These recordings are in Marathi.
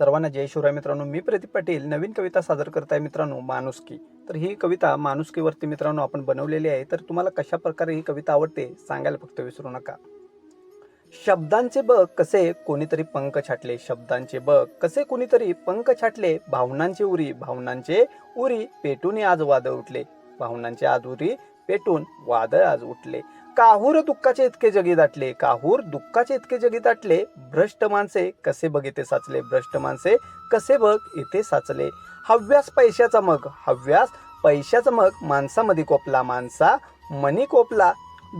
सर्वांना जय शिवराय मित्रांनो. मी प्रदीप पाटील. नवीन कविता सादर करत आहे मित्रांनो माणुसकी. तर ही कविता माणुसकीवरती मित्रांनो आपण बनवलेली आहे. तर तुम्हाला कशा प्रकारे ही कविता आवडते सांगायला फक्त विसरू नका. शब्दांचे बघ कसे कोणीतरी पंख छाटले? शब्दांचे बघ कसे कोणीतरी पंख छाटले? भावनांचे उरी भावनांचे उरी पेटून आज वादळ उठले. भावनांचे आज उरी पेटून वादळ आज उठले. काहूर दुःखाचे इतके जगी दाटले. काहूर दुःखाचे इतके जगी दाटले. भ्रष्ट माणसे कसे बघ इथे साचले? भ्रष्ट माणसे कसे बघ इथे साचले? हव्यास पैशाचा मग. हव्यास पैशाचा मग. माणसामध्ये कोपला माणसा मनी कोपला.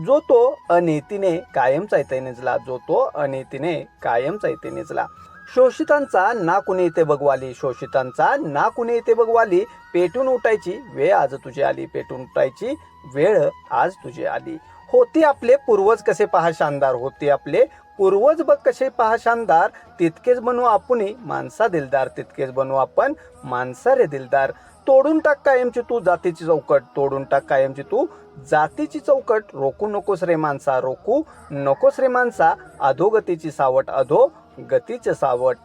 जो तो अनितीने कायमचा इथे निजला. जो तो अनितीने कायमचा इथे निजला. शोषितांचा ना कुणी इथे बघवाली. शोषितांचा ना कुणी इथे बघवाली. पेटून उठायची वेळ आज तुझी आली. पेटून उठायची वेळ आज तुझी आली. होते आपले पूर्वज कसे पहा शानदार. होते आपले पूर्वज बघ कसे पहा शानदार. तितकेच बनू आपणही. माणसा दिलदार तितकेच बनू आपण. माणसा रे दिलदार. तोडून टाक कायमची तू जातीची चौकट. तोडून टाक कायमची तू जातीची चौकट. रोखू नकोस रे माणसा रोखू नकोस रे माणसा. अधोगतीची सावट अधो गतीचे सावट.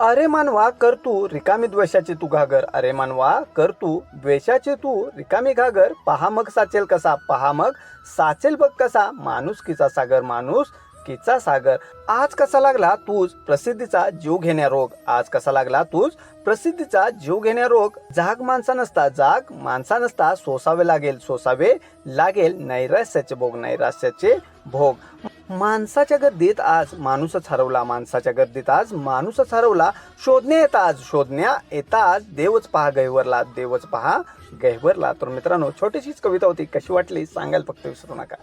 अरे मानवा कर तू रिकामी द्वेषाची तू घागर. अरे मानवा कर तू द्वेषाची तू रिकामी घागर. पहा मग साचेल कसा पहा मग साचेल बघ कसा. माणूस किचा सागर माणूस. किचा सागर. आज कसा लागला तूच प्रसिद्धीचा जीव घेण्या रोग? आज कसा लागला तूच प्रसिद्धीचा जीव घेण्या रोग? जाग माणसा नसता जाग माणसा नसता सोसावे लागेल. सोसावे लागेल नैराश्याचे भोग नैराश्याचे भोग. माणसाच्या गर्दीत आज माणूसच हरवला माणसाच्या गर्दीत आज माणूसच हरवला. शोधण्या येता आज शोधण्या येता आज. देवच पहा गैवरला देवच पहा गैवरला तर मित्रांनो छोटीशीच कविता होती. कशी वाटली? सांगायला फक्त विसरू नका.